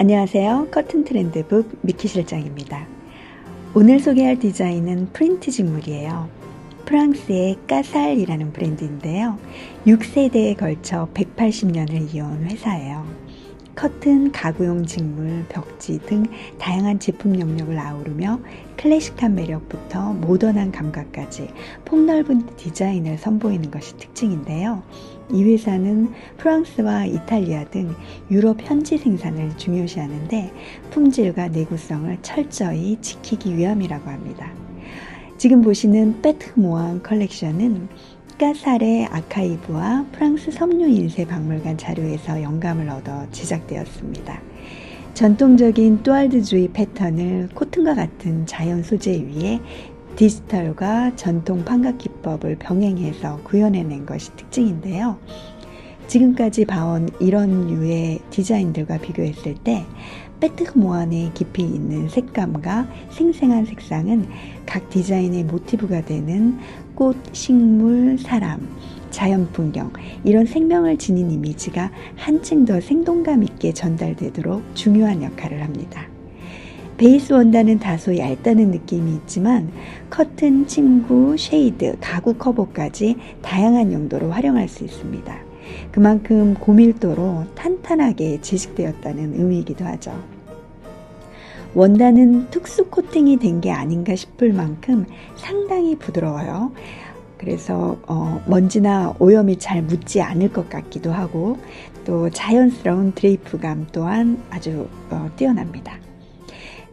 안녕하세요. 커튼 트렌드북 미키 실장입니다. 오늘 소개할 디자인은 프린트 직물이에요. 프랑스의 까살이라는 브랜드인데요. 6세대에 걸쳐 180년을 이어온 회사예요. 커튼, 가구용 직물, 벽지 등 다양한 제품 영역을 아우르며 클래식한 매력부터 모던한 감각까지 폭넓은 디자인을 선보이는 것이 특징인데요. 이 회사는 프랑스와 이탈리아 등 유럽 현지 생산을 중요시하는데 품질과 내구성을 철저히 지키기 위함이라고 합니다. 지금 보시는 빼트모안 컬렉션은 까살의 아카이브와 프랑스 섬유 인쇄 박물관 자료에서 영감을 얻어 제작되었습니다. 전통적인 또알드주의 패턴을 코튼과 같은 자연 소재 위에 디지털과 전통 판각 기법을 병행해서 구현해낸 것이 특징인데요. 지금까지 봐온 이런 류의 디자인들과 비교했을 때 빼뜨 모안의 깊이 있는 색감과 생생한 색상은 각 디자인의 모티브가 되는 꽃, 식물, 사람, 자연 풍경, 이런 생명을 지닌 이미지가 한층 더 생동감 있게 전달되도록 중요한 역할을 합니다. 베이스 원단은 다소 얇다는 느낌이 있지만 커튼, 침구, 쉐이드, 가구 커버까지 다양한 용도로 활용할 수 있습니다. 그만큼 고밀도로 탄탄하게 제식되었다는 의미이기도 하죠. 원단은 특수 코팅이 된 게 아닌가 싶을 만큼 상당히 부드러워요. 그래서 어, 먼지나 오염이 잘 묻지 않을 것 같기도 하고 또 자연스러운 드레이프감 또한 아주 어, 뛰어납니다.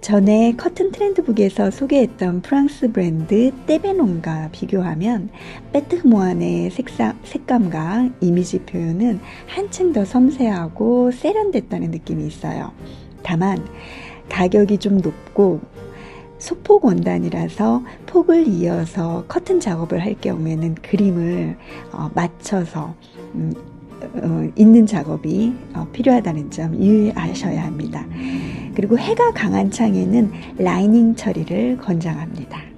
전에 커튼 트렌드북에서 소개했던 프랑스 브랜드 떼베논과 비교하면 빼트모안의 색상, 색감과 이미지 표현은 한층 더 섬세하고 세련됐다는 느낌이 있어요. 다만 가격이 좀 높고 소폭 원단이라서 폭을 이어서 커튼 작업을 할 경우에는 그림을 어, 맞춰서 음, 어, 있는 작업이 어, 필요하다는 점 유의하셔야 합니다. 그리고 해가 강한 창에는 라이닝 처리를 권장합니다.